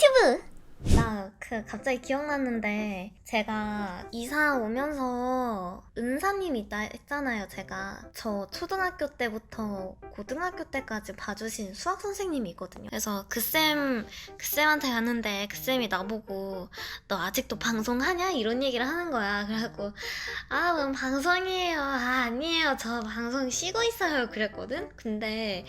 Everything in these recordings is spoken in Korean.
꿀팁! 나그 갑자기 기억났는데 제가 이사 오면서 은사님 있다 했잖아요 제가. 저 초등학교 때부터 고등학교 때까지 봐주신 수학 선생님이 있거든요. 그래서 그쌤 그 쌤한테 갔는데 그 쌤이 나보고 너 아직도 방송하냐? 이런 얘기를 하는 거야. 그래갖고 아 그럼 방송이에요 아 아니에요. 저 방송 쉬고 있어요. 그랬거든. 근데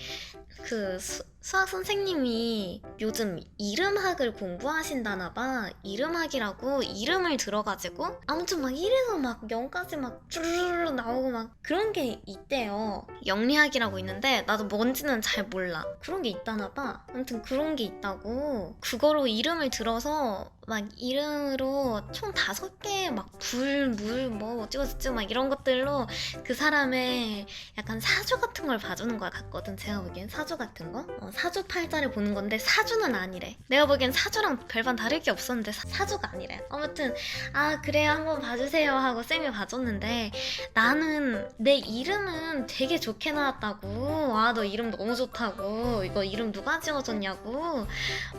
그 수, 수학 선생님이 요즘 이름학을 공부하신다나 봐. 이름학이라고 이름을 들어가지고 아무튼 막 1에서 막 0까지 막 쭈르르 나오고 막 그런 게 있대요. 영리학이라고 있는데 나도 뭔지는 잘 몰라. 그런 게 있다나 봐. 아무튼 그런 게 있다고. 그거로 이름을 들어서 막 이름으로 총 다섯 개 막 불, 물, 뭐 어쩌고저쩌고 막 이런 것들로 그 사람의 약간 사주 같은 걸 봐주는 거 같거든. 제가 보기엔 사주 같은 거. 어, 사주 팔자를 보는 건데 사주는 아니래. 내가 보기엔 사주랑 별반 다를 게 없었는데 사, 주가 아니래. 아무튼 아 그래요 한번 봐주세요 하고 쌤이 봐줬는데 나는 내 이름은 되게 좋게 나왔다고. 아 너 이름 너무 좋다고. 이거 이름 누가 지어줬냐고.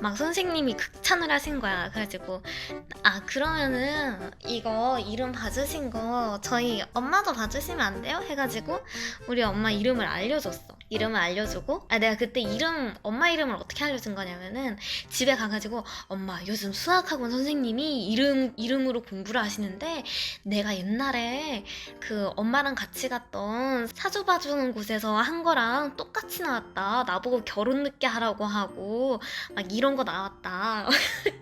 막 선생님이 극찬을 하신 거야. 그래 가지고 아 그러면은 이거 이름 봐주신 거 저희 엄마도 봐주시면 안 돼요? 해가지고 우리 엄마 이름을 알려줬어. 이름을 알려주고 아 내가 그때 이름 엄마 이름을 어떻게 알려준 거냐면은 집에 가가지고 엄마 요즘 수학학원 선생님이 이름 이름으로 공부를 하시는데 내가 옛날에 그 엄마랑 같이 갔던 사주 봐주는 곳에서 한 거랑 똑같이 나왔다 나보고 결혼 늦게 하라고 하고 막 이런 거 나왔다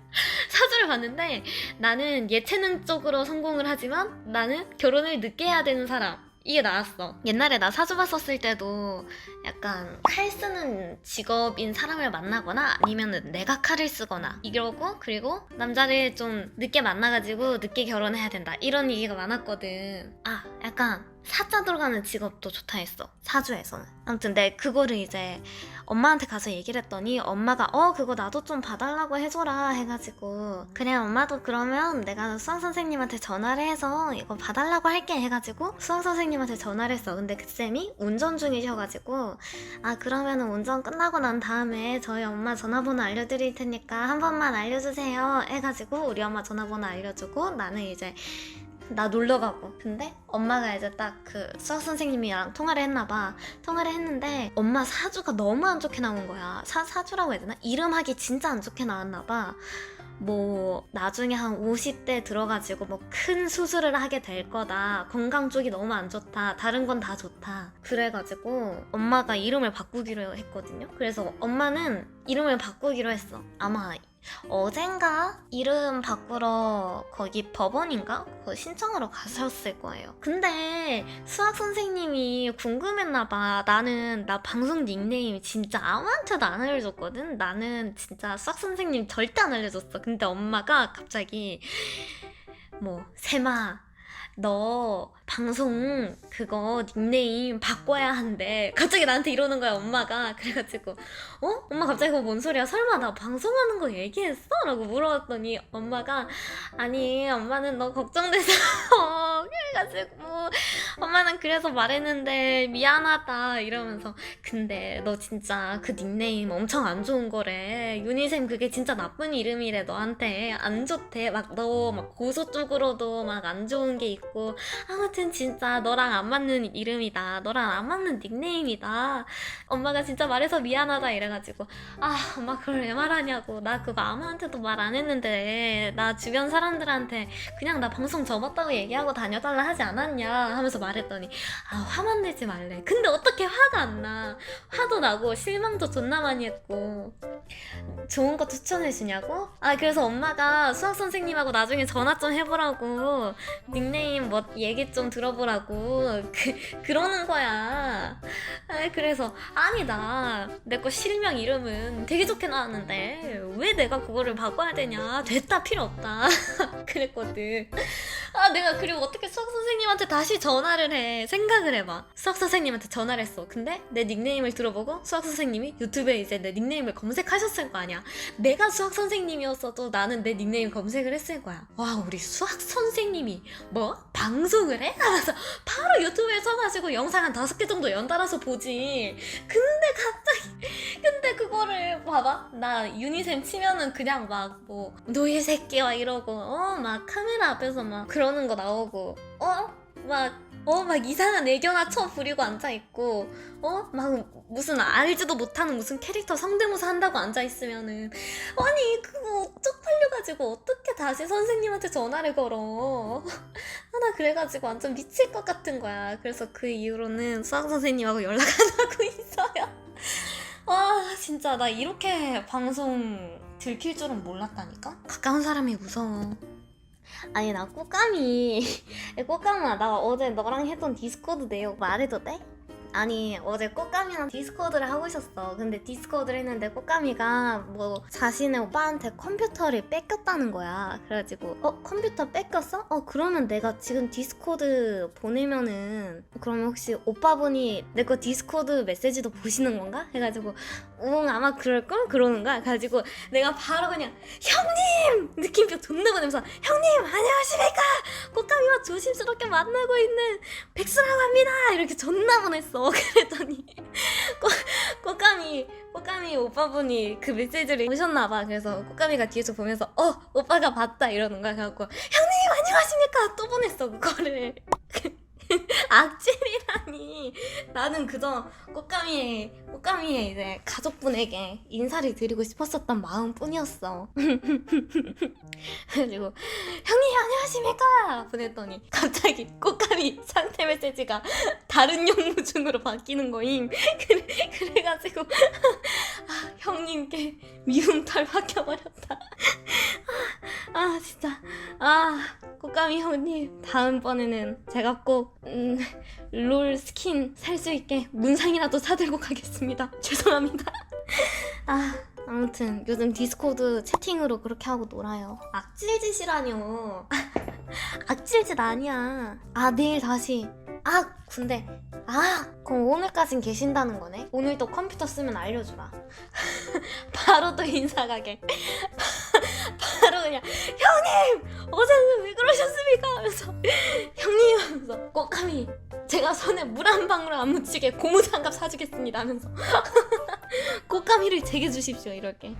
사주를 봤는데 나는 예체능 쪽으로 성공을 하지만 나는 결혼을 늦게 해야 되는 사람. 이게 나왔어. 옛날에 나 사주 봤었을 때도 약간 칼 쓰는 직업인 사람을 만나거나 아니면은 내가 칼을 쓰거나 이러고 그리고 남자를 좀 늦게 만나가지고 늦게 결혼해야 된다 이런 얘기가 많았거든. 아 약간 사자 들어가는 직업도 좋다 했어. 사주에서는. 아무튼 내 그거를 이제 엄마한테 가서 얘기를 했더니 엄마가 어 그거 나도 좀 봐달라고 해줘라. 해가지고 그래 엄마도 그러면 내가 수학 선생님한테 전화를 해서 이거 봐달라고 할게. 해가지고 수학 선생님한테 전화를 했어. 근데 그 쌤이 운전 중이셔가지고 아 그러면은 운전 끝나고 난 다음에 저희 엄마 전화번호 알려드릴 테니까 한 번만 알려주세요. 해가지고 우리 엄마 전화번호 알려주고 나는 이제 나 놀러 가고. 근데 엄마가 이제 딱 그 수학 선생님이랑 통화를 했나 봐. 통화를 했는데 엄마 사주가 너무 안 좋게 나온 거야. 사, 사주라고 해야 되나? 이름하기 진짜 안 좋게 나왔나 봐. 뭐 나중에 한 50대 들어가지고 뭐 큰 수술을 하게 될 거다. 건강 쪽이 너무 안 좋다. 다른 건 다 좋다. 그래가지고 엄마가 이름을 바꾸기로 했거든요. 그래서 엄마는 이름을 바꾸기로 했어. 아마 어젠가 이름 바꾸러 거기 법원인가? 그 신청하러 가셨을 거예요. 근데 수학 선생님이 궁금했나봐. 나는 나 방송 닉네임 진짜 아무한테도 안 알려줬거든. 나는 진짜 수학 선생님 절대 안 알려줬어. 근데 엄마가 갑자기 뭐 세마 너 방송 그거 닉네임 바꿔야 한대. 갑자기 나한테 이러는 거야, 엄마가. 그래가지고, 어? 엄마 갑자기 그거 뭔 소리야? 설마 나 방송하는 거 얘기했어? 라고 물어봤더니 엄마가, 아니, 엄마는 너 걱정돼서. 그래가지고, 엄마는 그래서 말했는데 미안하다. 이러면서. 근데 너 진짜 그 닉네임 엄청 안 좋은 거래. 유니쌤 그게 진짜 나쁜 이름이래, 너한테. 안 좋대. 막너막 고소 쪽으로도 막 안 좋은 게 있고. 아무튼 진짜 너랑 안 맞는 이름이다. 너랑 안 맞는 닉네임이다. 엄마가 진짜 말해서 미안하다 이래가지고 아 엄마 그걸 왜 말하냐고 나 그거 아무한테도 말 안 했는데 나 주변 사람들한테 그냥 나 방송 접었다고 얘기하고 다녀달라 하지 않았냐 하면서 말 했더니 아 화만 내지 말래. 근데 어떻게 화가 안 나? 화도 나고 실망도 존나 많이 했고 좋은 거 추천해 주냐고? 아 그래서 엄마가 수학 선생님하고 나중에 전화 좀 해보라고 닉네임 뭐 얘기 좀 들어보라고 그 그러는 거야. 아 그래서 아니다 내 거 실명 이름은 되게 좋게 나왔는데 왜 내가 그거를 바꿔야 되냐 됐다 필요 없다 그랬거든. 아 내가 그리고 어떻게 수학 선생님한테 다시 전화를 해 생각을 해봐 수학 선생님한테 전화를 했어 근데 내 닉네임을 들어보고 수학 선생님이 유튜브에 이제 내 닉네임을 검색하셨을 거 아니야. 내가 수학 선생님이었어도 나는 내 닉네임 검색을 했을 거야. 와, 우리 수학 선생님이 뭐? 방송을 해? 하면서 바로 유튜브에 서가지고 영상 한 다섯 개 정도 연달아서 보지. 근데 갑자기, 근데 그거를 봐봐. 나 유니셈 치면은 그냥 막 뭐, 노예 새끼 막 이러고, 어, 막 카메라 앞에서 막 그러는 거 나오고, 어? 막, 어, 막 이상한 애교나 쳐 부리고 앉아있고, 어? 막 무슨 알지도 못하는 무슨 캐릭터 성대모사 한다고 앉아있으면은, 아니, 그거 쪽팔려가지고 어떻게 다시 선생님한테 전화를 걸어. 하나 그래가지고 완전 미칠 것 같은 거야. 그래서 그 이후로는 수학 선생님하고 연락 안 하고 있어요. 와, 진짜 나 이렇게 방송 들킬 줄은 몰랐다니까? 가까운 사람이 무서워. 아니 나 꽃감이 꽃감아 나 어제 너랑 했던 디스코드 내용 말해도 돼? 아니 어제 꽃감이랑 디스코드를 하고 있었어 근데 디스코드를 했는데 꽃감이가 뭐 자신의 오빠한테 컴퓨터를 뺏겼다는 거야 그래가지고 어 컴퓨터 뺏겼어? 어 그러면 내가 지금 디스코드 보내면은 그러면 혹시 오빠분이 내 거 디스코드 메시지도 보시는 건가? 해가지고 응 아마 그럴걸? 그러는 거야. 그래가지고 내가 바로 그냥 형님! 느낌표 존나 보내면서 형님 안녕하십니까? 꽃가미와 조심스럽게 만나고 있는 백수라고 합니다! 이렇게 존나 보냈어. 그랬더니 꽃, 꽃가미 꽃가미 오빠분이 그 메시지를 보셨나봐. 그래서 꽃가미가 뒤에서 보면서 어 오빠가 봤다. 이러는 거야. 그래갖고 형님 안녕하십니까? 또 보냈어 그거를 악질이라니. 나는 그저 꽃가미의 꽃가미의 이제 가족분에게 인사를 드리고 싶었었던 마음 뿐이었어. 그래가지고 형님 안녕하십니까? 보냈더니 갑자기 꽃가미 상태 메시지가 다른 영무중으로 바뀌는 거임. 그래, 그래가지고 아, 형님께 미움 털 박혀버렸다. 아, 아 진짜. 아 꽃가미 형님 다음번에는 제가 꼭 음, 롤 스킨 살 수 있게 문상이라도 사들고 가겠습니다 죄송합니다 아 아무튼 요즘 디스코드 채팅으로 그렇게 하고 놀아요. 악질짓이라뇨. 악질짓 아니야. 아 내일 다시. 아 근데 아 그럼 오늘까진 계신다는 거네. 오늘 또 컴퓨터 쓰면 알려주라. 바로 또 인사 가게. 형님 하면서 꽃감이 제가 손에 물 한 방울 안 묻히게 고무장갑 사주겠습니다 하면서 꽃가미를 제게 주십시오 이렇게